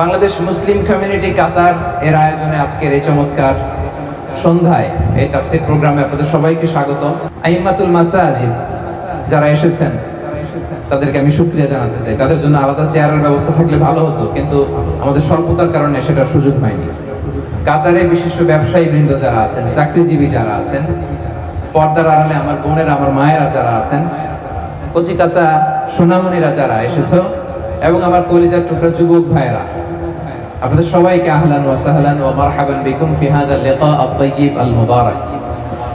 Bangladesh Muslim community কাতার এর আয়োজনে আজকের এই চমৎকার সন্ধ্যায় এই তাফসির প্রোগ্রামে আপনাদের সবাইকে স্বাগত আইমাতুল মাসাজিদ, যারা এসেছেন, তাদেরকে আমি শুক্রিয়া জানাতে চাই। তাদের জন্য আলাদা চেয়ারের ব্যবস্থা থাকলে ভালো হতো, কিন্তু আমাদের স্বল্পতার কারণে সেটার সুযোগ হয়নি। কাতারে বিশিষ্ট ব্যবসায়ী বৃন্দ যারা আছেন, চাকরিজীবী যারা আছেন, পর্দার আড়ালে আমার বোনেরা, আমার মায়েরা যারা আছেন, কচি কাঁচা সোনামণিরা যারা এসেছ, এবং আমার কলিজার টুকরা যুবক ভাইয়েরা। আপনাদের সবাইকে আহলান ওয়া সাহলান ওয়া মারহাবান বিকুম ফি হাদা লিকা আত-তাইয়িব আল মুবারাক।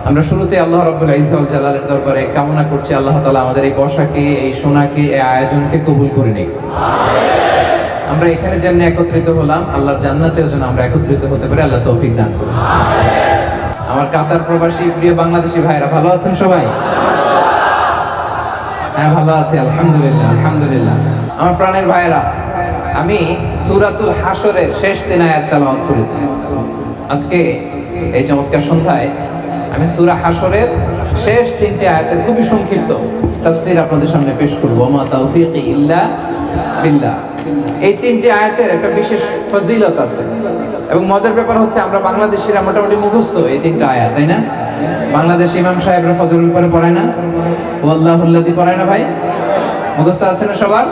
আমরা শুরুতে আল্লাহ রাব্বুল ইজ্জা ওয়াল জালালের দরবারে কামনা করছি আল্লাহ তাআলা আমাদের এই বসাকে এই সোনাকে এই আয়োজনকে কবুল করে নিক। আমরা এখানে যেমনি একত্রিত হলাম আল্লাহর জান্নাতেও যেন আমরা একত্রিত হতে পারি আল্লাহ তৌফিক দান করুন। আমার কাতার প্রবাসী প্রিয় বাংলাদেশি ভাইরা ভালো আছেন সবাই? হ্যাঁ ভালো আছি আলহামদুলিল্লাহ আলহামদুলিল্লাহ। আমার প্রাণের ভাইরা আমি সুরাতুল হাসরের শেষ দিন আয়াত তেলাওয়াত করেছি। আজকে এই চমৎকার সন্ধ্যায় আমি সুরা হাসরের শেষ তিনটি আয়াতের খুবই সংক্ষিপ্ত তাফসীর আপনাদের সামনে পেশ করব। মা তাওফীকি ইল্লা বিল্লাহ। এই তিনটি আয়াতের একটা বিশেষ ফজিলত আছে এবং মজার ব্যাপার হচ্ছে আমরা বাংলাদেশিরা মোটামুটি মুখস্থ এই তিনটা আয়াত, তাই না? বাংলাদেশ ইমাম সাহেবরা ফজরের উপরে পড়ায় না? ওয়াল্লাহুল্লাদি পড়ায় না ভাই? মুখস্থ আছে না সবার?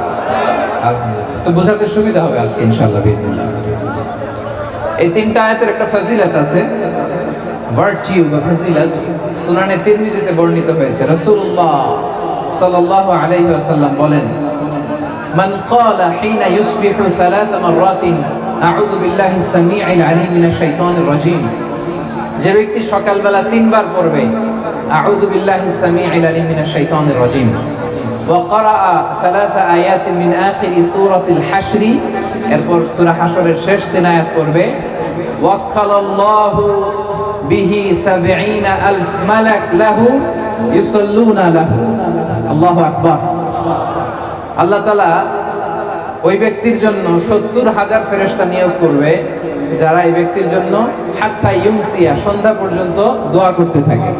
তো বোঝাতে সুবিধা হবে আজকে ইনশাল্লাহ এই তিনটা আয়াতের একটা ফাজিলাত আছে। ভার্চিউ বা ফাজিলাত সুনানে তিরমিজিতে বর্ণিত হয়েছে। রাসূলুল্লাহ সাল্লাল্লাহু আলাইহি ওয়াসাল্লাম বলেন, মান ক্বালা হিনা ইউসবিহু সালাত মাররাতিন, আউযু বিল্লাহি সামিউল আলিম মিনাশ শাইতানির রাজীম। যে ব্যক্তি সকালবেলা তিনবার পড়বে, আউযু বিল্লাহি সামিউল আলিম মিনাশ শাইতানির রাজীম। وقرأ ثلاث آيات من آخر سورة الحشر এরপর সূরা হাশরের শেষ তিন আয়াত পড়বে وكل الله به سبعين ألف ملك له يصلون له الله أكبر আল্লাহ তাআলা ওই ব্যক্তির জন্য সত্তর হাজার ফেরেশতা নিয়োগ করবে যারা এই ব্যক্তির জন্য হাত্তা ইউমসিয়া সন্ধ্যা পর্যন্ত দোয়া করতে থাকে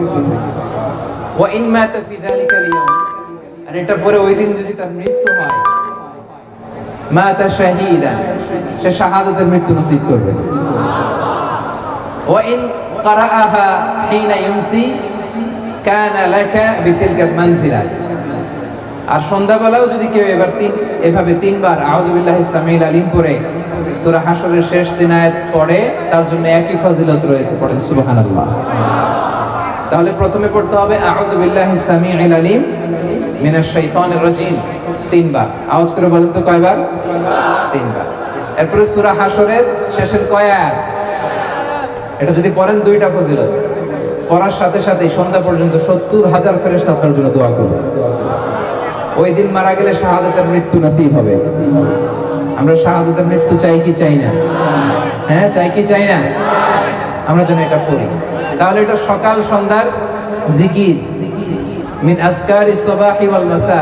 ওয়া ইন মাতা ফি যালিকাল ইয়াউম আর এটা পরে ওই দিন যদি তার মৃত্যু হয় মাতা শাহীদা, সে শাহাদাতের মৃত্যু নসিব করবে। ওয়া ইন ক্বারাআহা হিনা ইউমসি, কানা লাকা বিতিলকা মানসিলা। আর সন্ধ্যাবেলাও যদি কেউ এবার তিন, এভাবে তিনবার আউযুবিল্লাহি সামিল আলিম পড়ে, সূরা হাশরের শেষ দিন আয়াত পড়ে, তার জন্য একই ফজিলত রয়েছে পড়েন, সুবহানাল্লাহ। তাহলে প্রথমে পড়তে হবে আউযুবিল্লাহি সামিল আলিম বলেন তো কয়বার? এরপরে সূরা হাশরের শেষের এটা যদি দুইটা ফজিলত। পড়ার সাথে সাথে সন্ধ্যা পর্যন্ত সত্তর হাজার ফেরেশতা আপনার জন্য দোয়া ওই দিন মারা গেলে শাহাদাতের মৃত্যু নসিব হবে। আমরা শাহাদাতের মৃত্যু চাই কি চাই না? হ্যাঁ চাই কি চাই না? আমরা যেন এটা করি। তাহলে এটা সকাল সন্ধ্যার জিকির। মিন আজকারি সবাহি ওয়াল মাসা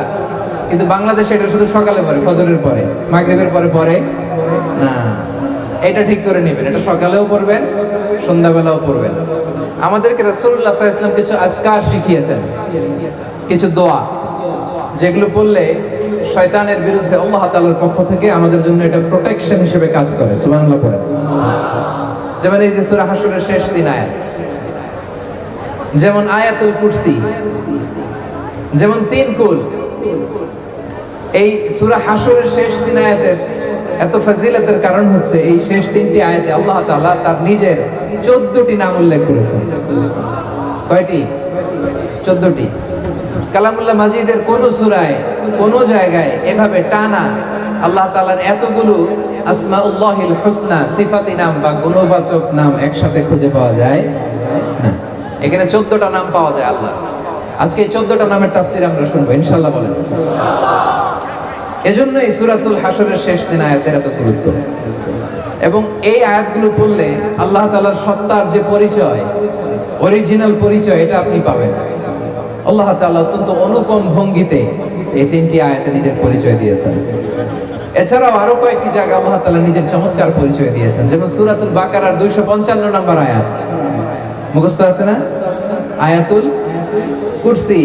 কিন্তু বাংলাদেশে এটা শুধু সকালে পড়ে, ফজরের পরে। মাগরিবের পরে পড়ে? না। এটা ঠিক করে নেবেন। এটা সকালেও পড়বেন, সন্ধ্যাবেলাও পড়বেন। আমাদেরকে রাসূলুল্লাহ সাল্লাল্লাহু আলাইহি কিছু আজকার শিখিয়েছেন, কিছু দোয়া, যেগুলো পড়লে শয়তানের বিরুদ্ধে আল্লাহ তাআলার পক্ষ থেকে আমাদের জন্য এটা প্রোটেকশন হিসেবে কাজ করে। সুবহানাল্লাহ পড়ে যেমন এই যে সূরা হাশরের শেষ দিন আয়াত। যেমন আয়াতুল কুরসি। যেমন তিন কুল। এই সূরা হাশরের শেষ দিন আয়াতের এত ফজিলতের কারণ হচ্ছে এই শেষ তিনটি আয়াতে আল্লাহ তাআলা তার নিজের 14টি নাম উল্লেখ করেছেন। কয়টি? 14টি কালামুল্লাহ মাজিদের কোন সুরায়, কোন জায়গায় এভাবে টানা আল্লাহ তালার এতগুলো আসমাউল্লাহিল হুসনা সিফাতি নাম বা গুণবাচক নাম একসাথে খুঁজে পাওয়া যায় এখানে 14টা নাম পাওয়া যায় আল্লাহ আজকে এই 14টা নামের তাফসীর আমরা শুনব ইনশাল্লাহ বলেন। এজন্য এই সূরাতুল হাশরের শেষ দিন আয়াতের এত গুরুত্ব। এবং এই আয়াতগুলো পড়লে আল্লাহ তালার সত্তার যে পরিচয় অরিজিনাল পরিচয়, এটা আপনি পাবেন। আল্লাহ তাআলা অত্যন্ত অনুপম ভঙ্গিতে এই তিনটি আয়াতে নিজের পরিচয় দিয়েছেন। এছাড়াও আরও কয়েকটি জায়গা আল্লাহ তালা নিজের চমৎকার পরিচয় দিয়েছেন, যেমন সূরাতুল বাকারার 255 নম্বর আয়াত। মুখস্থ আছে না? আয়াতুল কুরসি।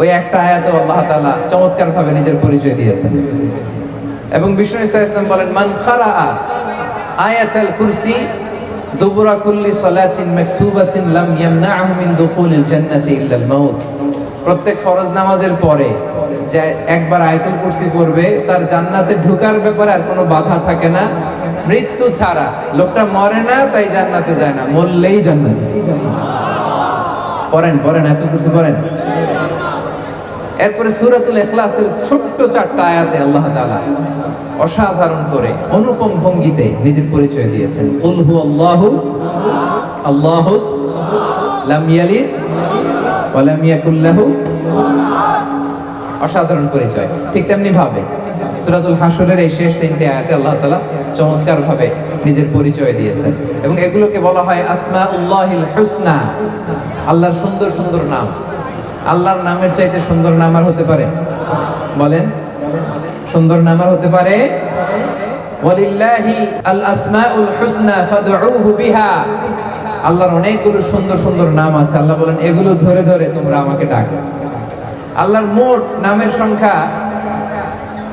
ওই একটা আয়াতে আল্লাহ তাআলা চমৎকার ভাবে নিজের পরিচয় দিয়েছেন। এবং বিষ্ণু ইসা ইসলাম বলেন, মান খারা আয়াতাল কুরসি দুবুরা কুল্লি সলাতিন মাকতুবাতিন লাম ইয়ামনাহু মিন দুখুলিল জান্নাতি ইল্লাল মাউত। প্রত্যেক ফরজ নামাজের পরে যে একবার আয়াতুল কুরসি পড়বে, তার জান্নাতে ঢোকার ব্যাপারে আর কোনো বাধা থাকে না। মৃত্যু ছাড়া। লোকটা মরে না, তাই জান্নাতে যায় না, মরলেই জান্নাতে। পড়েন পড়েন আয়াতুল কুরসি পড়েন। এরপরে সুরাতুল ইখলাসের ছোট্ট চারটা আয়াতে আল্লাহ তাআলা অসাধারণ করে অনুপম ভঙ্গিতে নিজের পরিচয় দিয়েছেন। কুল হু আল্লাহু আল্লাহুস লাম ইয়ালিদ ওয়া লাম ইয়াকুল লাহু অসাধারণ পরিচয়। ঠিক তেমনি ভাবে সুরাতুল হাসরের এই শেষ তিনটে আয়াতে আল্লাহ তাআলা চমৎকার ভাবে নিজের পরিচয় দিয়েছেন। এবং এগুলোকে বলা হয় আসমা আসমাউল্লাহিল হুসনা। আল্লাহর সুন্দর সুন্দর নাম। আল্লাহর নামের চাইতে সুন্দর নাম আর হতে পারে। বলেন। সুন্দর নাম আর হতে পারে। ওয়ালিল্লাহি আল আসমাউল হুসনা ফাদউহু বিহা। আল্লাহর অনেকগুলো সুন্দর সুন্দর নাম আছে। আল্লাহ বলেন, এগুলো ধরে ধরে তোমরা আমাকে ডাকো। আল্লাহর মোট নামের সংখ্যা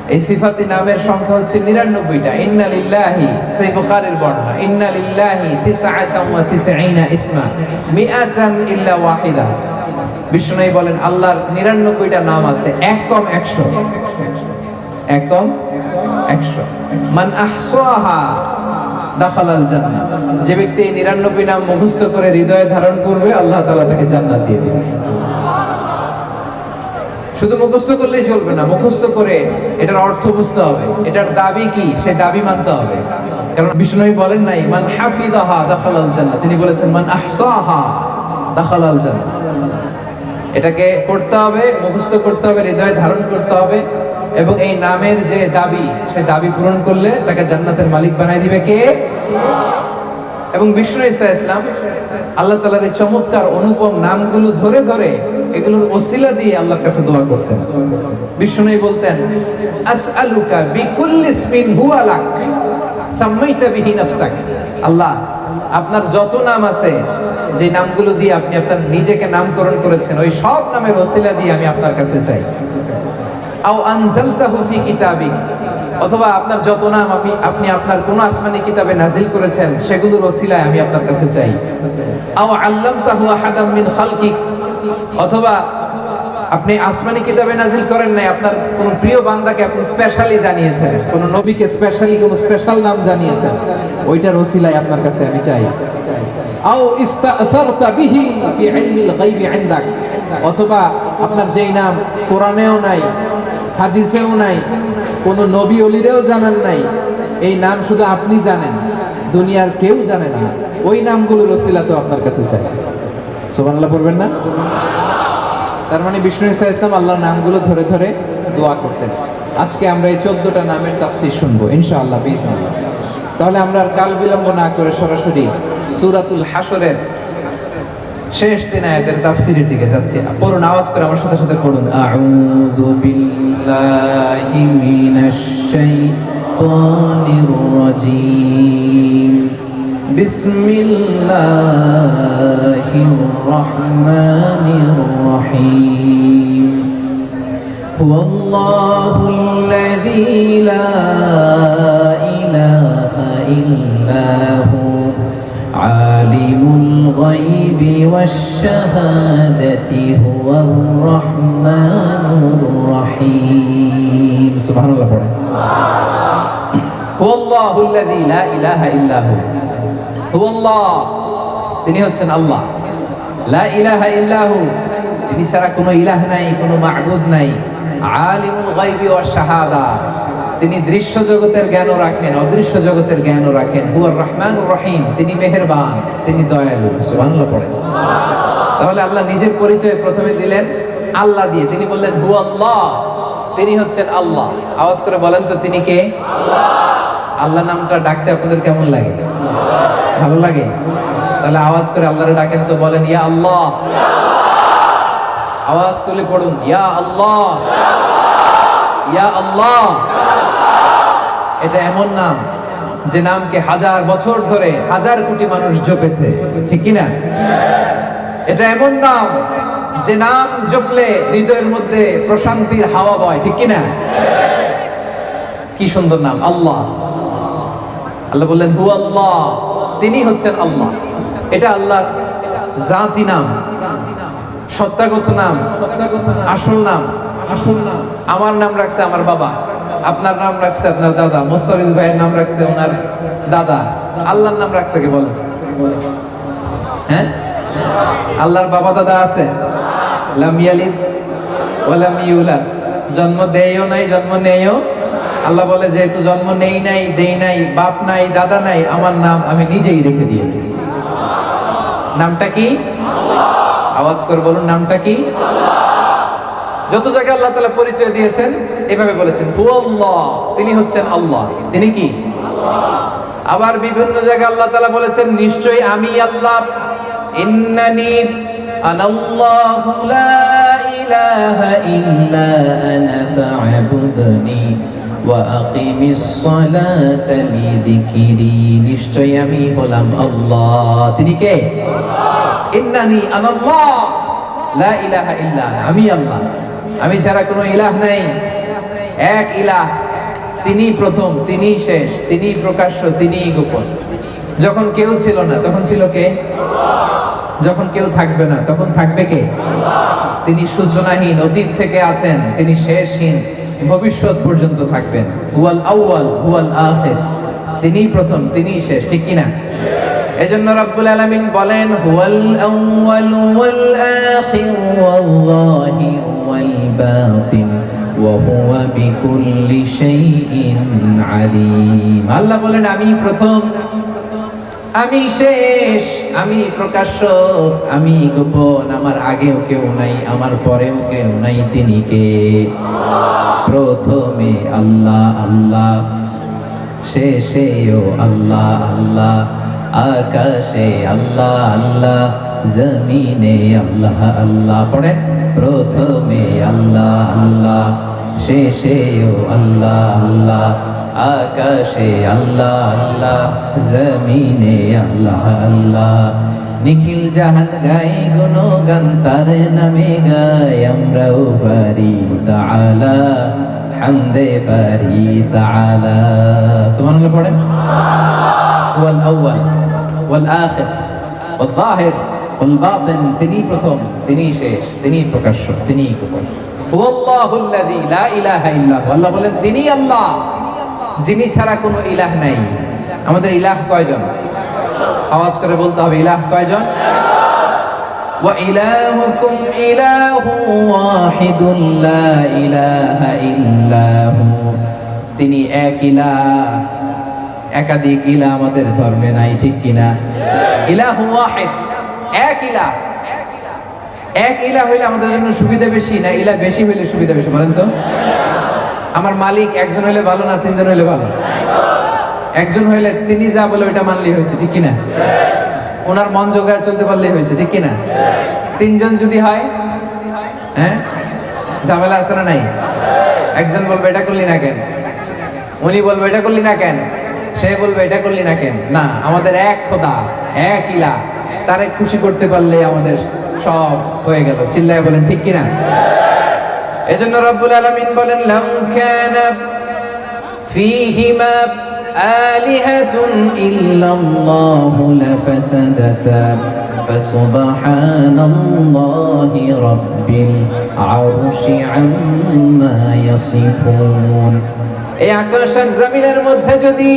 এই সিফাতি নামের সংখ্যা হচ্ছে নিরানব্বইটা। ইন্না লিল্লাহি সেই বুখারের বর্ণনা। ইন্না লিল্লাহি তিসআতাম ওয়া ইসমা। মিআতান ইল্লা ওয়াহিদা। বিষ্ণু বলেন, আল্লাহর নিরানব্বইটা নাম আছে, এক কম একশো। এক কম একশো। মান আহসাহা দাখালাল জান্নাহ। যে ব্যক্তি এই নিরানব্বই নাম মুখস্থ করে হৃদয়ে ধারণ করবে, আল্লাহ তাআলা তাকে জান্নাত দিয়ে দিবে। শুধু মুখস্থ করলেই চলবে না, মুখস্থ করে এটার অর্থ বুঝতে হবে, এটার দাবি কি সে দাবি মানতে হবে। কারণ বিষ্ণু বলেন নাই, মান হাফিজাহা দাখালাল জান্নাহ তিনি বলেছেন, মান আহসাহা দাখালাল জান্নাহ এটাকে পড়তে হবে, মুখস্থ করতে হবে, হৃদয়ে ধারণ করতে হবে, এবং এই নামের যে দাবি সে দাবি পূরণ করলে তাকে জান্নাতের মালিক বানাই দিবে কে? এবং বিষ্ণু ইসা ইসলাম আল্লাহ তালার এই চমৎকার অনুপম নামগুলো ধরে ধরে এগুলোর ওসিলা দিয়ে আল্লাহর কাছে দোয়া করতেন। বিষ্ণু বলতেন, আসআলুকা বিকুল্লি ইসমিন হুয়া সাম্মাইতা বিহি নাফসাক। আল্লাহ, আপনার যত নাম আছে, যে নামগুলো দিয়ে আপনি আপনার নিজেকে নামকরণ করেছেন, ওই সব নামের ওসিলা দিয়ে আমি আপনার কাছে চাই। আও আনজালতাহু ফি কিতাবিক অথবা আপনার যত নাম আপনি আপনি আপনার কোন আসমানি কিতাবে নাজিল করেছেন, সেগুলোর ওসিলায় আমি আপনার কাছে চাই। আও আল্লামতাহু আহাদাম মিন খালকিক, অথবা আপনি আসমানি কিতাবে নাজিল করেন নাই, আপনার কোন প্রিয় বান্দাকে আপনি স্পেশালি জানিয়েছেন, কোন নবীকে স্পেশালি কোন স্পেশাল নাম জানিয়েছেন, ওইটার ওসিলায় আপনার কাছে আমি চাই। আও ইস্তাসারতা বিহি ফি ইলমিল গায়বি ইনদাক, অথবা আপনার যেই নাম কোরআনেও নাই, হাদিসেও নাই কোন নবী অলিরেও জানেন নাই। এই নাম শুধু আপনি জানেন, দুনিয়ার কেউ জানে না। ওই নামগুলো ওসিলা তো আপনার কাছে চাই। সুবহানাল্লাহ পড়বেন না? তার মানে বিষ্ণু ইসা ইসলাম আল্লাহর নামগুলো ধরে ধরে দোয়া করতেন। আজকে আমরা এই চোদ্দটা নামের তাফসির শুনব, ইনশাআল্লাহ বিজনেল্লাহ তাহলে আমরা আর কাল বিলম্ব না করে সরাসরি সুরাতুল হাসরের শেষ দিন আয়াতের তাফসিরের দিকে যাচ্ছি। পুরো নামাজ করে আমার সাথে সাথে পড়ুন। আউযু বিল্লাহি মিনাশ শাইতানির রাজিম। বিসমিল্লাহির রহমানির রহিম। হুয়াল্লাহু আল্লাযী লা ইলাহা ইল্লা عالم الغيب والشهادة هو الرحمن الرحيم سبحان الله পড়েন هو الله الذي لا إله إلا هو هو الله তিনি হচ্ছেন আল্লাহ লা ইলাহা ইল্লাহু তিনি ছাড়া কোনো ইলাহ নাই কোনো মাহবুদ নাই আলিমুল গায়বি ওয়াশ শাহাদা তিনি দৃশ্য জগতের জ্ঞানও রাখেন, অদৃশ্য জগতের জ্ঞানও রাখেন। হুয়ার রহমানুর রহিম, তিনি মেহেরবান, তিনি দয়ালু। সুবহানাল্লাহ পড়েন। তাহলে আল্লাহ নিজের পরিচয় প্রথমে দিলেন, আল্লাহ দিয়ে। তিনি বললেন হু আল্লাহ। তিনি হচ্ছেন আল্লাহ। আওয়াজ করে বলেন তো, তিনি কে? আল্লাহ নামটা ডাকতে আপনাদের কেমন লাগে? ভালো লাগে? তাহলে আওয়াজ করে আল্লাহরে ডাকেন তো, বলেন, ইয়া আল্লাহ। আওয়াজ তুলে পড়ুন, ইয়া আল্লাহ। ইয়া আল্লাহ। এটা এমন নাম যে নামকে হাজার বছর ধরে হাজার কোটি মানুষ জপেছে। ঠিক কি না এটা এমন নাম যে নাম জপলে হৃদয়ের মধ্যে প্রশান্তির হাওয়া বয়, ঠিক কি না কি কি সুন্দর নাম, আল্লাহ। আল্লাহ বললেন হু আল্লাহ। তিনি হচ্ছেন আল্লাহ। এটা আল্লাহর জাতি নাম, সত্যাগত নাম আসল নাম আসল নাম। আমার নাম রাখছে আমার বাবা। আপনার নাম রাখছে আপনার দাদা। মোস্তাফিজ ভাইয়ের নাম রাখছে ওনার দাদা। আল্লাহর নাম রাখছে কে বলেন? হ্যাঁ? আল্লাহর বাবা দাদা আছে? জন্ম দেয়ও নাই, জন্ম নেয়ও। আল্লাহ বলে, যেহেতু জন্ম নেই নাই, দেই নাই, বাপ নাই, দাদা নাই, আমার নাম আমি নিজেই রেখে দিয়েছি। নামটা কি? আওয়াজ করে বলুন, নামটা কি? যত জায়গায় আল্লাহ তালা পরিচয় দিয়েছেন, এভাবে বলেছেন তিনি হচ্ছেন আল্লাহ। তিনি কি? আবার বিভিন্ন জায়গায় আল্লাহ তালা বলেছেন, নিশ্চয়ই আমি আল্লাহ। লা ইল্লা ওয়া নিশ্চয়ই আমি হলাম আল্লাহ। তিনি কে? লা ইলাহা আমি আল্লাহ। আমি ছাড়া কোনো ইলাহ নাই। এক ইলাহ তিনি প্রথম তিনি শেষ তিনি প্রকাশ্য তিনি গোপন। যখন কেউ ছিল না, তখন ছিল কে? যখন কেউ থাকবে না, তখন থাকবে কে? তিনি সূচনাহীন, অতীত থেকে আছেন, তিনি শেষহীন, ভবিষ্যৎ পর্যন্ত থাকবেন। হুয়াল আউয়াল, হুয়াল আখির। তিনি প্রথম তিনি শেষ, ঠিক কিনা এজন্য রব্বুল আলামিন বলেন, হুয়াল আউয়াল ওয়াল আখির, ওয়াল যাহির ওয়াল বাতিন وهو بكل شيء عليم আল্লাহ বলেন আমি প্রথম আমি শেষ আমি প্রকাশ্য আমি গোপন আমার আগেও কেউ নাই আমার পরেও কেউ নাই তিনি কে প্রথমে আল্লাহ আল্লাহ শেষেও আল্লাহ আল্লাহ আকাশে আল্লাহ আল্লাহ জমিনে আল্লাহ আল্লাহ পড়েন প্রথমে আল্লাহ আল্লাহ শেষেও আল্লাহ আল্লাহ, আকাশে আল্লাহ আল্লাহ, জমিনে আল্লাহ আল্লাহ, নিখিল জাহান গাই গুণ গান তার নামে গাই আমরাও পারি তাআলা, হামদে পারি তাআলা। সুবহানাল্লাহ পড়েন? ওয়াল আউয়াল, ওয়াল আখির, ওয়াল বাতিন তিনি প্রথম তিনি শেষ তিনি প্রকাশ্য তিনি গোপন। আল্লাহ বলেন তিনি আল্লাহ, যিনি ছাড়া কোনো ইলাহ নাই। আমাদের ইলাহ কয়জন? আওয়াজ করে বলতে হবে, ইলাহ কয়জন? ইলাহু ওয়াহিদুন লা ইলাহা ইল্লাহু তিনি এক ইলাহ, একাধিক ইলাহ আমাদের ধর্মে নাই, ঠিক কিনা? ইলাহু ওয়াহিদ। এক ইলাহ। এক ইলাহ হইলে আমাদের জন্য সুবিধা বেশি না ইলাহ বেশি হইলে সুবিধা বেশি, বলেন তো? আমার মালিক একজন হইলে ভালো না তিনজন হইলে ভালো? একজন হইলে তিনি যা বলে ওইটা মানলেই হয়েছে, ঠিক কিনা? ওনার মন জোগায় চলতে পারলেই হয়েছে, ঠিক কিনা? তিনজন যদি হয় হ্যাঁ? ঝামেলা আছে না নাই? একজন বলবে, এটা করলি না কেন? উনি বলবে, এটা করলি না কেন? সে বলবে, এটা করলি না কেন? না, আমাদের এক খোদা, এক ইলা তারে খুশি করতে পারলে আমাদের সব হয়ে গেল। চিল্লায় বলেন, ঠিক কিনা? এজন্য রব্বুল আলামিন বলেন এই আর জমিনের মধ্যে যদি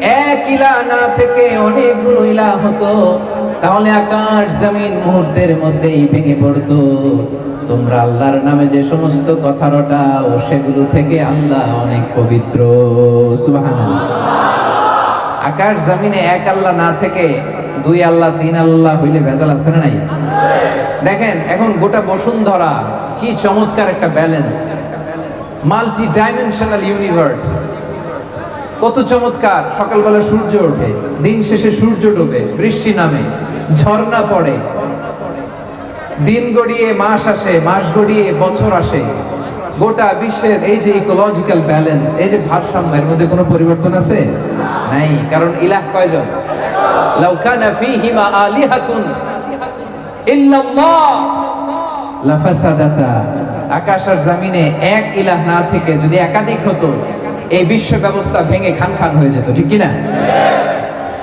এক ইলা না থেকে অনেকগুলো ইলা হতো তাহলে আকাশ জমিন মুহূর্তের মধ্যেই ভেঙে পড়তো। তোমরা আল্লাহর নামে যে সমস্ত কথা রটাও, সেগুলো থেকে আল্লাহ অনেক পবিত্র। আকাশ জমিনে এক আল্লাহ না থেকে দুই আল্লাহ, তিন আল্লাহ হইলে ভেজাল আছে না নাই? দেখেন, এখন গোটা বসুন্ধরা কি চমৎকার একটা ব্যালেন্স মাল্টি ডাইমেনশনাল ইউনিভার্স কত চমৎকার। সকালবেলা সূর্য ওঠে, দিন শেষে সূর্য ডোবে, বৃষ্টি নামে, ঝর্ণা পড়ে। দিন গড়িয়ে মাস আসে, মাস গড়িয়ে বছর আসে। গোটা বিশ্বের এই যে ইকোলজিক্যাল ব্যালেন্স এই যে ভারসাম্য, এর মধ্যে কোনো পরিবর্তন আছে? নাই, কারণ ইলাহ কয়জন? লাউ কানা ফীহিমা আলিহাতুন ইল্লাল্লাহ। লাফাসাদাতা। আকাশ আর জমিনে এক ইলাহ না থেকে যদি একাধিক হতো এই বিশ্ব ব্যবস্থা ভেঙে খান খান হয়ে যেত, ঠিক কি না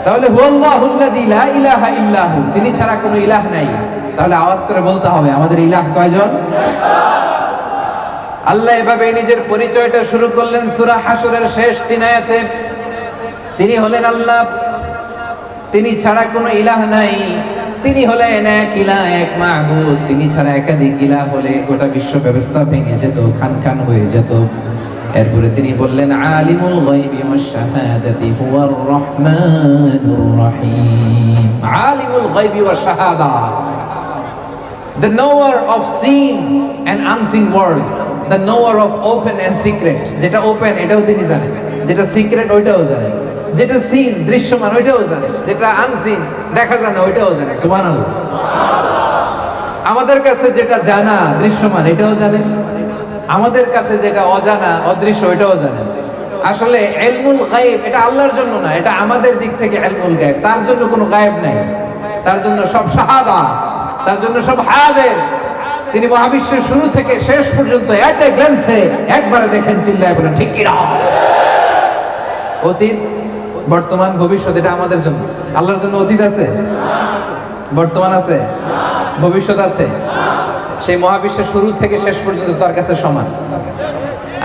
তাহলে তিনি ছাড়া কোনো ইলাহ নাই। তাহলে আওয়াজ করে বলতে হবে, আমাদের ইলাহ কয়জন? আল্লাহ এভাবে নিজের পরিচয়টা শুরু করলেন সূরা হাসরের শেষ তিন আয়াতে তিনি হলেন আল্লাহ। তিনি ছাড়া কোনো ইলাহ নাই। তিনি হলেন এক ইলাহ, এক মাহবুদ। তিনি ছাড়া একাধিক ইলাহ হলে গোটা বিশ্ব ব্যবস্থা ভেঙে যেত, খান খান হয়ে যেত। এরপরে তিনি বললেন, আলিমুল গায়বি ওয়াশ শাহাদাতি হুয়ার রহমানুর রহিম। আলিমুল গায়বি ওয়াশ শাহাদা, the knower of seen and unseen world, the knower of open and secret, যেটা ওপেন এটাও তিনি জানেন, যেটা সিক্রেট ওইটাও জানেন, যেটা সিন দৃশ্যমান ওইটাও জানে যেটা আনসিন দেখা যায় না ওইটাও জানে সুবহানাল্লাহ। আমাদের কাছে যেটা জানা দৃশ্যমান এটাও জানে আমাদের কাছে যেটা অজানা, অদৃশ্য, ওইটাও জানে আসলে এলমুল গায়েব, এটা আল্লাহর জন্য না, এটা আমাদের দিক থেকে এলমুল গায়েব। তার জন্য কোনো গায়েব নাই। তার জন্য সব শাহাদা, তার জন্য সব হায়াদের। তিনি মহাবিশ্বের শুরু থেকে শেষ পর্যন্ত এট এ একবারে দেখেন, চিল্লায় বলেন, ঠিক কিনা? অতীত, বর্তমান, ভবিষ্যৎ, এটা আমাদের জন্য। আল্লাহর জন্য অতীত আছে? বর্তমান আছে? ভবিষ্যৎ আছে? সেই মহাবিশ্বের শুরু থেকে শেষ পর্যন্ত তার কাছে সমান।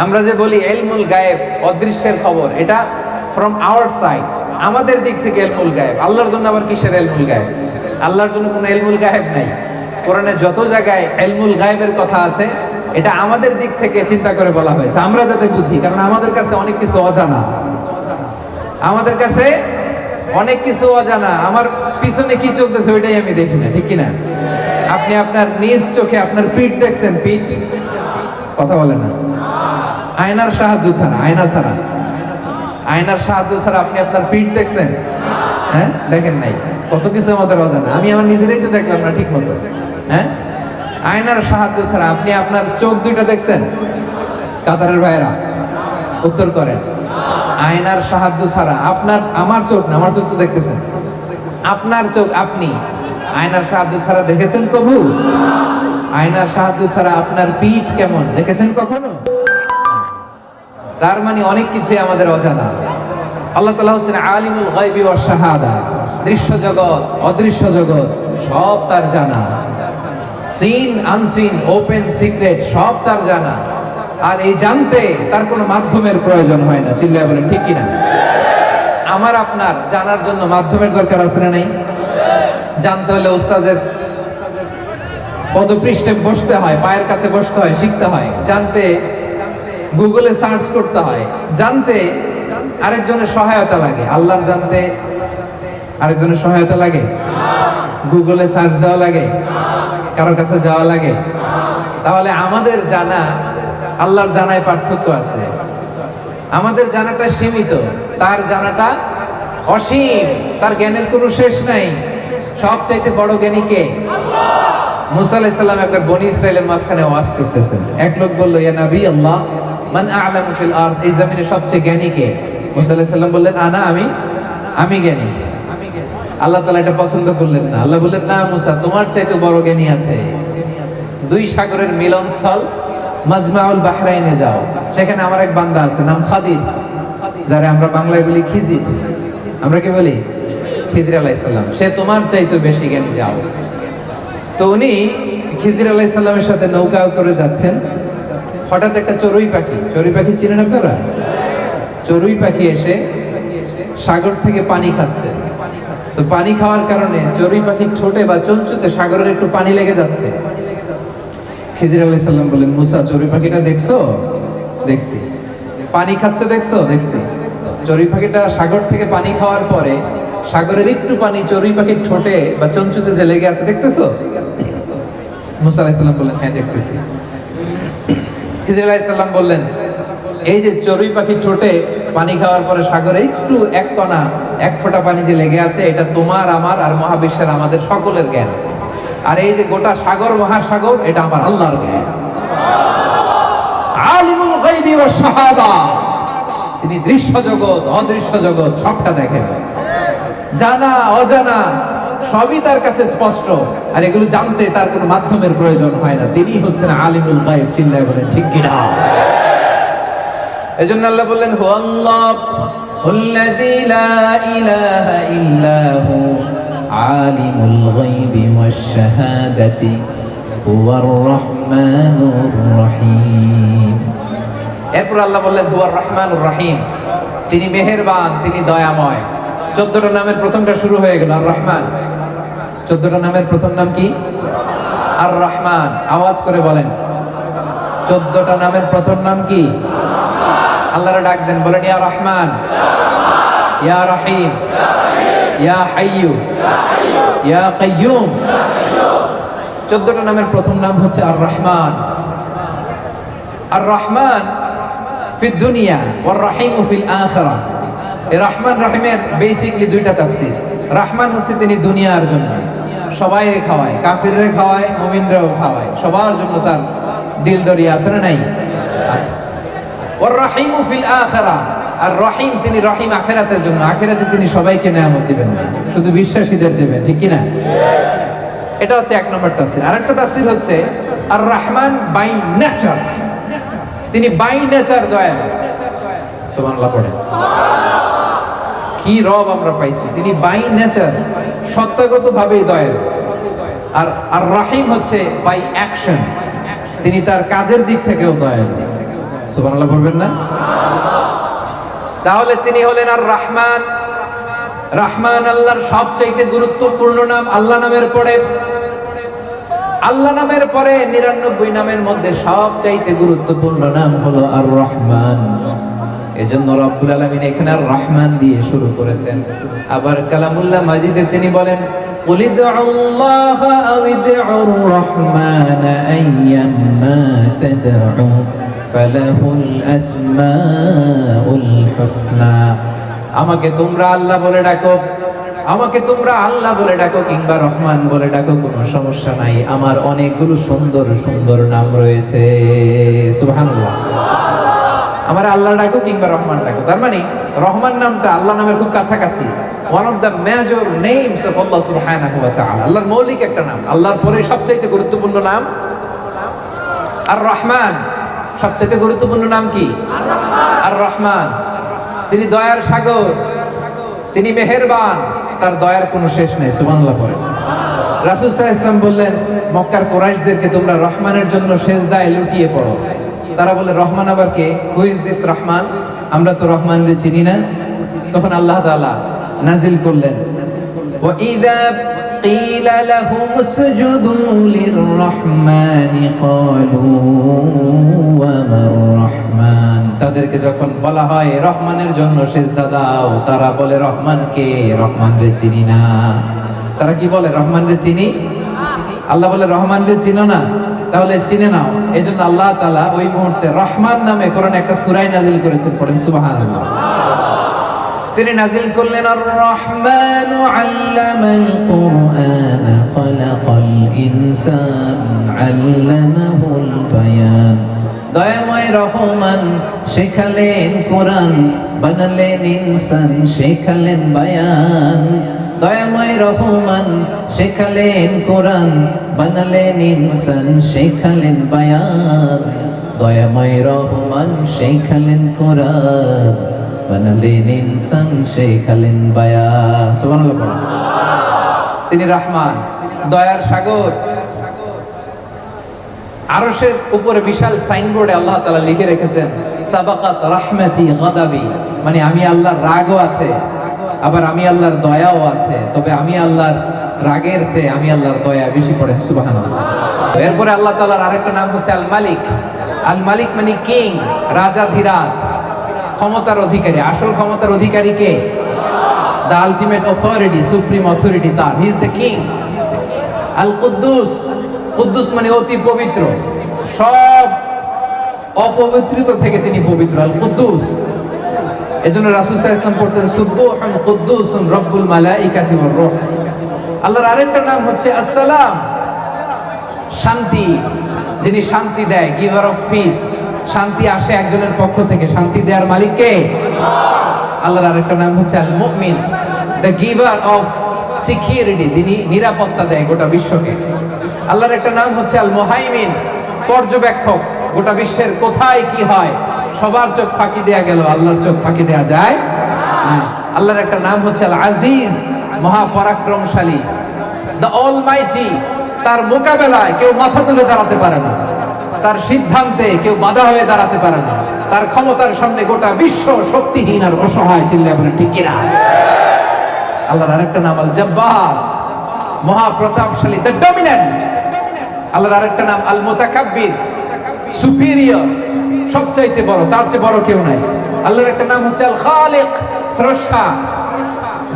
আমরা যে বলি এলমুল গায়েব, অদৃশ্যের খবর, এটা ফ্রম আওয়ার সাইড আমাদের দিক থেকে এলমুল গায়েব। আল্লাহর জন্য আবার কিসের এলমুল গায়েব? আল্লাহর জন্য কোনো এলমুল গায়েব নাই। কোরআনে যত জায়গায় এলমুল গায়েবের কথা আছে, এটা আমাদের দিক থেকে চিন্তা করে বলা হয়েছে। আমরা যাতে বুঝি, কারণ আমাদের কাছে অনেক কিছু অজানা। আমাদের কাছে অনেক কিছু অজানা। আমার পিছনে কি চলতেছে ওইটাই আমি দেখি না, ঠিক কিনা? আপনি আপনার নিজ চোখে আপনার পিঠ দেখছেন, পিঠ? কথা বলে না। আয়নার সাহায্য ছাড়া, আয়না ছাড়া। আয়নার সাহায্য ছাড়া আপনি আপনার পিঠ দেখছেন? হ্যাঁ? দেখেন নাই। কত কিছু আমাদের অজানা। আমি আমার নিজেরাই তো দেখলাম না ঠিক মতো হ্যাঁ? আয়নার সাহায্য ছাড়া আপনি আপনার চোখ দুইটা দেখছেন? কাতারের ভাইয়েরা, উত্তর করেন। আয়নার সাহায্য ছাড়া আপনার, আমার চোখ না, আমার চোখ তো দেখতেছেন। আপনার চোখ, আপনি। আয়নার সাহায্য ছাড়া দেখেছেন কবু? আয়নার সাহায্য ছাড়া আপনার পিঠ কেমন? দেখেছেন কখনো? তার মানে অনেক কিছুই আমাদের অজানা। আল্লাহ তালা হচ্ছেন আলিমুল গায়বি ওয়াস শাহাদা। দৃশ্য জগৎ, অদৃশ্য জগৎ, সব তার জানা। সিন আনসিন ওপেন সিক্রেট সব তার জানা। আর এই জানতে তার কোনো মাধ্যমের প্রয়োজন হয় না। চিল্লায় বলেন, ঠিক কিনা? আমার, আপনার জানার জন্য মাধ্যমের দরকার আছে না নাই? জানতে হলে উস্তাদের পদপৃষ্ঠে বসতে হয়, পায়ের কাছে বসতে হয়, শিখতে হয়। জানতে, গুগলে সার্চ করতে হয়। জানতে আরেকজনের সহায়তা লাগে। আল্লাহর জানতে আরেকজনের সহায়তা লাগে। গুগলে সার্চ দেওয়া লাগে। কারও কাছে যাওয়া লাগে। তাহলে আমাদের জানা, আল্লাহর জানায় পার্থক্য আছে। আমাদের জানাটা সীমিত। তার জানাটা অসীম। তার জ্ঞানের কোনো শেষ নাই। সবচাইতে বড় জ্ঞানী কে? মুসা আলাইহিস সালাম একবার বনি ইসরায়েলের মাঝখানে ওয়াজ করতেছেন। এক লোক বলল, ইয়া নবী আল্লাহ, মান আ'লামু ফিল আরদ? এই জমিনে সবচেয়ে জ্ঞানী কে? মুসা আলাইহিস সালাম বললেন, আনা, আমি আমি জ্ঞানী। আল্লাহ তাআলা এটা পছন্দ করলেন না। আল্লাহ বললেন, না মুসা, তোমার চাইতে বড় জ্ঞানী আছে। দুই সাগরের মিলনস্থল মাজমাউল বাহরাইনে যাও। সেখানে আমার এক বান্দা আছে, নাম খাদির, যারা আমরা বাংলায় বলি খিজির। আমরা কি বলি? খিজির আলাইসাল্লাম সে তোমার চাইতে বেশি জ্ঞানী যাও। তো উনি খিজির আলাইসাল্লামের সাথে নৌকা করে যাচ্ছেন। হঠাৎ একটা চড়ুই পাখি। চড়ুই পাখি চিনেন আপনারা? চড়ুই পাখি এসে সাগর থেকে পানি খাচ্ছে। তো পানি খাওয়ার কারণে চড়ুই পাখির ঠোঁটে বা চঞ্চুতে সাগরের একটু পানি লেগে যাচ্ছে। খিজির আলাইহিস সালাম বললেন মুসা, চড়ুই পাখিটা দেখছ? দেখছি। পানি খাচ্ছে দেখছ? দেখছি। চড়ুই পাখিটা সাগর থেকে পানি খাওয়ার পরে সাগরের একটু পানি, চড়ুই পাখির ঠোঁটে বা চঞ্চুতে যে লেগে আছে, দেখতেছো? মুসা আলাইহিস সালাম বললেন হ্যাঁ দেখতেছি। খিজির বললেন, এই যে চড়ুই পাখির ঠোঁটে পানি খাওয়ার পরে সাগরে একটু এক কণা, এক ফোঁটা পানি যে লেগে আছে, এটা তোমার, আমার আর মহাবিশ্বের আমাদের সকলের জ্ঞান। আর এই যে গোটা সাগর, মহাসাগর, এটা আমার আল্লাহর জ্ঞান। তিনি দৃশ্য জগৎ, অদৃশ্য জগৎ, সবটা দেখেন। জানা অজানা সবই তার কাছে স্পষ্ট আর এগুলো জানতে তার কোনো মাধ্যমের প্রয়োজন হয় না তিনি হচ্ছেন আলিমুল গায়ব চিল্লায় বলেন ঠিক কিনা এজন্য আল্লাহ বললেন হু আল্লাহ الذي لا إله إلا هو عالم الغيب والشهادة هو الرحمن الرحيم এরপর আল্লাহ বললেন হুয়ার রহমানুর রহিম তিনি মেহেরবান তিনি দয়াময় চোদ্দটা নামের প্রথমটা শুরু হয়ে গেল আর রহমান চোদ্দটা নামের প্রথম নাম কি? আর রহমান আওয়াজ করে বলেন। চোদ্দটা নামের প্রথম নাম কি? আল্লাহরা ডাক দেন, বলেন, ইয়া রহমান, ইয়া রহিম, ইয়া হাইয়ু, ইয়া কাইয়ুম। চোদ্দটা নামের প্রথম নাম হচ্ছে আর রহমান আর রহমান ফিদ দুনিয়া, ওয়ার রহিম ফিল আখিরা। রহমান রহিমের বেসিকলি দুইটা তাফসীর। রহমান হচ্ছে তিনি দুনিয়ার জন্য। সবাই খাওয়ায়, কাফিররে খাওয়ায়, মুমিনরাও খাওয়ায়। সবার জন্য তার দিল দরিয়া আছে না নাই? ওয়ার রহিম ফিল আখিরা। আর রহিম তিনি রহিম আখিরাতের জন্য। আখিরাতে তিনি সবাইকে নেয়ামত দিবেন না শুধু বিশ্বাসীদের দেবেন, ঠিক কি না এটা হচ্ছে এক নম্বর তাফসির। আরেকটা তাফসির হচ্ছে, আর রহমান বাই নেচার। তিনি বাই নেচার দয়ালু। সুবহানাল্লাহ পড়ে কি রব আমরা পাইছি? তিনি বাই নেচার সত্তাগত ভাবেই দয়ালু। আর আর রাহিম হচ্ছে বাই অ্যাকশন তিনি তার কাজের দিক থেকেও দয়ালু। সুবহানাল্লাহ বলবেন না? তাহলে তিনি হলেন আর রহমান। রহমান আল্লাহর সবচাইতে গুরুত্বপূর্ণ নাম আল্লাহ নামের পরে। আল্লাহ নামের পরে নিরানব্বই নামের মধ্যে সবচাইতে গুরুত্বপূর্ণ নাম হলো আর রহমান। এজন্য রব্বুল আলমিন এখানে আর রহমান দিয়ে শুরু করেছেন আবার কালামুল্লাহ মাজিদে তিনি বলেন قل ادعوا الله أو ادعوا الرحمن أيما تدعوا فله الأسماء الحسنى আমাকে তোমরা আল্লাহ বলে ডাকো আমাকে তোমরা আল্লাহ বলে ডাকো কিংবা রহমান বলে ডাকো কোনো সমস্যা নাই আমার অনেকগুলো সুন্দর সুন্দর নাম রয়েছে সুবহানাল্লাহ আমার আল্লাহ ডাকো কিংবা রহমান ডাকো। তার মানে রহমান নামটা আল্লাহ নামের খুব কাছাকাছি। One of the major names of আল্লাহ সুবহানাহু ওয়া তাআলা। আল্লাহর মৌলিক একটা নাম। আল্লাহর পরে গুরুত্বপূর্ণ নাম? আর রহমান গুরুত্বপূর্ণ নাম কি? আর রহমান তিনি দয়ার সাগর। তিনি মেহেরবান। তার দয়ার কোনো শেষ নেই, সুবহানাল্লাহ পরে। রাসূল সাল্লাল্লাহু আলাইহি বললেন, মক্কার কুরাইশদেরকে তোমরা রহমানের জন্য সেজদায় লুটিয়ে পড়ো। তারা বলে রহমান আবার কে হু ইজ দিস রহমান আমরা তো রহমান রে চিনি না তখন আল্লাহ তাআলা নাজিল করলেন وإذا قيل لهم اسجدوا للرحمن قالوا وما الرحمن তাদেরকে যখন বলা হয় রহমানের জন্য সেজদা দাও তারা বলে রহমান কে রহমান রে চিনি না তারা কি বলে রহমান রে চিনি আল্লাহ বলে রহমান রে চিনো না তাহলে চিনে নাও, এই জন্য আল্লাহ তালা ওই মুহূর্তে রহমান নামে কোরআন একটা সুরাই নাজিল করেছেন, পড়েন সুবাহান তিনি নাজিল করলেন আর রহমান আল্লামাল কুরআন, খলাকাল ইনসান, আল্লামাহুল বায়ান। দয়াময় রহমান, শেখালেন কোরআন, বানালেন ইনসান, শেখালেন বায়ান। দয়াময় রহমান, শেখালেন কোরআন, বানালেন ইনসান, শেখালেন বায়ান। দয়াময় রহমান, শেখালেন কোরআন, বানালেন ইনসান, শেখালেন বায়ান। সুবহানাল্লাহ। তিনি রহমান, দয়ার সাগর। আরশের উপরে বিশাল সাইনবোর্ডে আল্লাহ তাআলা লিখে রেখেছেন, সাবাকাত রাহমাতি গাদাবি। মানে আমি আল্লাহর রাগও আছে। আবার আমি আল্লাহর দয়াও আছে, তবে আমি আল্লাহর রাগের চেয়ে আমি আল্লাহর দয়া বেশি পড়ে, সুবহানাল্লাহ। এরপরে আল্লাহ তাআলার আরেকটা নাম হচ্ছে আল মালিক আল মালিক মানে কিং রাজাধিরাজ ক্ষমতার অধিকারী। আসল ক্ষমতার অধিকারী কে? The ultimate authority supreme authority তার হি দ্য কিং আল কুদ্দুস কুদ্দুস মানে অতি পবিত্র। সব অপবিত্রিত থেকে তিনি পবিত্র। আল কুদ্দুস এজন্য রাসূল আলাইহি ওয়াসাল্লাম পড়তেন, সুবহান কুদ্দুসুন রব্বুল মালাইকাতি ওয়ার রূহ। আল্লাহর আরেকটা নাম হচ্ছে আসসালাম। শান্তি, যিনি শান্তি দেয়, গিভার অফ পিস। শান্তি আসে একজনের পক্ষ থেকে, শান্তি দেওয়ার মালিক কে? আল্লাহর আরেকটা নাম হচ্ছে আল মুমিন দ্য গিভার অফ সিকিউরিটি যিনি নিরাপত্তা দেয় গোটা বিশ্বকে। আল্লাহর একটা নাম হচ্ছে আল মুহাইমিন পর্যবেক্ষক। গোটা বিশ্বের কোথায় কি হয়? সবার চোখ ফাঁকি দেয়া গেল, আল্লাহর চোখ ফাঁকি দেয়া যায় না। আল্লাহর একটা নাম হচ্ছে আল আজিজ মহাপরাক্রমশালী। দ্য অল মাইটি তার মোকাবেলায় কেউ মাথা তুলে দাঁড়াতে পারে না। তার সিদ্ধান্তে কেউ বাধা হয়ে দাঁড়াতে পারে না। তার ক্ষমতার সামনে গোটা বিশ্ব শক্তিহীন আর অসহায় চিল্লে আপনার ঠিক কিনা? আল্লাহর আরেকটা নাম আল জব্বার মহাপ্রতাপশালী দ্য ডমিনেন্ট আল্লাহর আরেকটা নাম আল মোতাকাব্বির সুপিরিয়র সবচাইতে বড়, তার চেয়ে বড় কেউ নাই। আল্লাহর একটা নাম হচ্ছে আল খালিক স্রষ্টা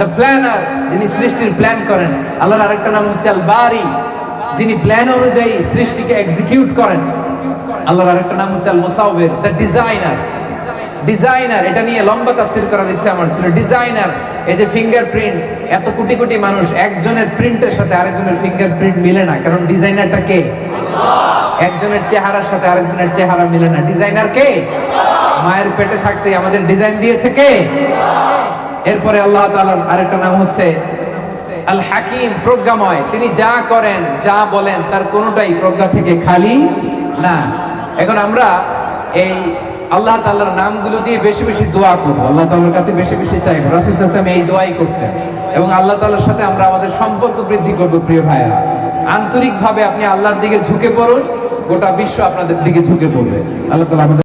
দ্য প্ল্যানার যিনি সৃষ্টির প্ল্যান করেন। আল্লাহর আরেকটা নাম হচ্ছে আল বারি যিনি প্ল্যান অনুযায়ী সৃষ্টিকে এক্সিকিউট করেন। আল্লাহর আরেকটা নাম হচ্ছে আল মুসাউবির দ্য ডিজাইনার ডিজাইনার এটা নিয়ে লম্বা তাফসির করার ইচ্ছা আমার ছিল। ডিজাইনার এই যে ফিঙ্গারপ্রিন্ট এত কোটি কোটি মানুষ, একজনের প্রিন্টের সাথে আরেকজনের ফিঙ্গারপ্রিন্ট মিলে না। কারণ ডিজাইনারটা কে? একজনের চেহারার সাথে আরেকজনের চেহারা মিলে না। ডিজাইনার কে? মায়ের পেটে থাকতে আমাদের ডিজাইন দিয়েছে কে? এরপরে আল্লাহ তাআলার আরেকটা নাম হচ্ছে আল হাকিম প্রজ্ঞাময়। তিনি যা করেন, যা বলেন, তার কোনোটাই প্রজ্ঞা থেকে খালি না। এখন আমরা এই আল্লাহ তাআলার নামগুলো দিয়ে বেশি বেশি দোয়া করব। আল্লাহ তাল্লার কাছে বেশি বেশি চাইব। রাসুল ইসলাম এই দোয়াই করতেন। এবং আল্লাহ তাল্লার সাথে আমরা আমাদের সম্পর্ক বৃদ্ধি করব, প্রিয় ভাইয়া আন্তরিকভাবে আপনি আল্লাহর দিকে ঝুঁকে পড়ুন, গোটা বিশ্ব আপনাদের দিকে ঝুঁকে পড়বে। আল্লাহ তালা আমাদের